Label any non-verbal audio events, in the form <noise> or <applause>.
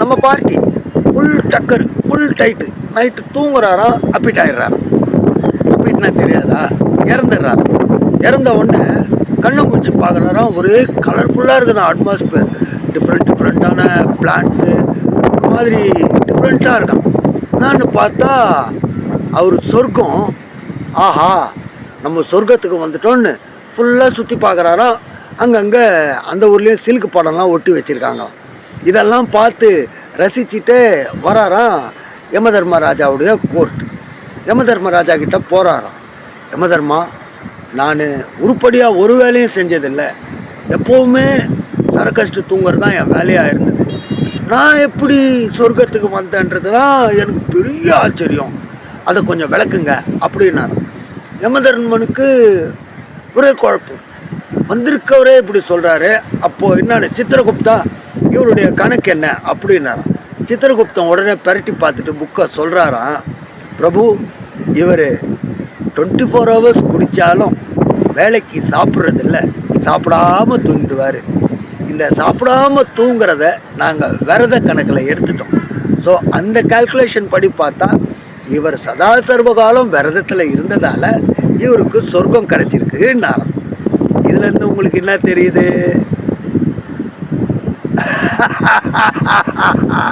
நம்ம party full டக்கர் full tight night தூங்குறாராம் அப்பிட் ஆயிடுறாராம் அப்பிட்னா தெரியாதா? இறந்துடுறாரு? இறந்த உடனே கண்ணை முடிச்சு பார்க்குறாராம் ஒரே கலர்ஃபுல்லாக இருக்குது? அட்மாஸ்பியர் டிஃப்ரெண்ட் டிஃப்ரெண்ட்டான பிளான்ட்ஸு ஒரு மாதிரி டிஃப்ரெண்ட்டாக இருக்கான். நான் பார்த்தா அவர் சொர்க்கம். ஆஹா நம்ம சொர்க்கத்துக்கு வந்துட்டோன்னு ஃபுல்லாக சுற்றி பார்க்குறாராம் அங்கங்கே அந்த ஊர்லேயும் சில்க் படம்லாம் ஒட்டி வச்சுருக்காங்களாம். இதெல்லாம் பார்த்து ரசிச்சுட்டு வராராம் யமதர்மராஜாவுடைய கோர்ட் யமதர்மராஜா கிட்ட போகிறாராம் யமதர்மா நான் உருப்படியாக ஒரு வேலையும் செஞ்சதில்லை. எப்போவுமே சரக்கஷ்டு தூங்குறது தான் என் வேலையாக இருந்தது. நான் எப்படி சொர்க்கத்துக்கு வந்தேன்றது தான் எனக்கு பெரிய ஆச்சரியம். அதை கொஞ்சம் விளக்குங்க அப்படின்னாரு யமதர்மனுக்கு ஒரே குழப்பம். வந்திருக்கவரே இப்படி சொல்கிறாரு அப்போது என்னன்னு சித்திரகுப்தா இவருடைய கணக்கு என்ன? அப்படின்னாராம் சித்திரகுப்தன் உடனே பரட்டி பார்த்துட்டு புக்கை சொல்கிறாராம் பிரபு இவர் டுவெண்ட்டி ஃபோர் ஹவர்ஸ் குடித்தாலும் வேலைக்கு சாப்பிட்றதில்ல. சாப்பிடாம தூங்கிடுவார். இந்த சாப்பிடாம தூங்குறத நாங்கள் விரத கணக்கில் எடுத்துட்டோம். ஸோ அந்த கால்குலேஷன் படி பார்த்தா இவர் சதா சர்வகாலம் விரதத்தில் இருந்ததால் இவருக்கு சொர்க்கம் கிடச்சிருக்குன்னாராம். இதுலேருந்து உங்களுக்கு என்ன தெரியுது? <laughs>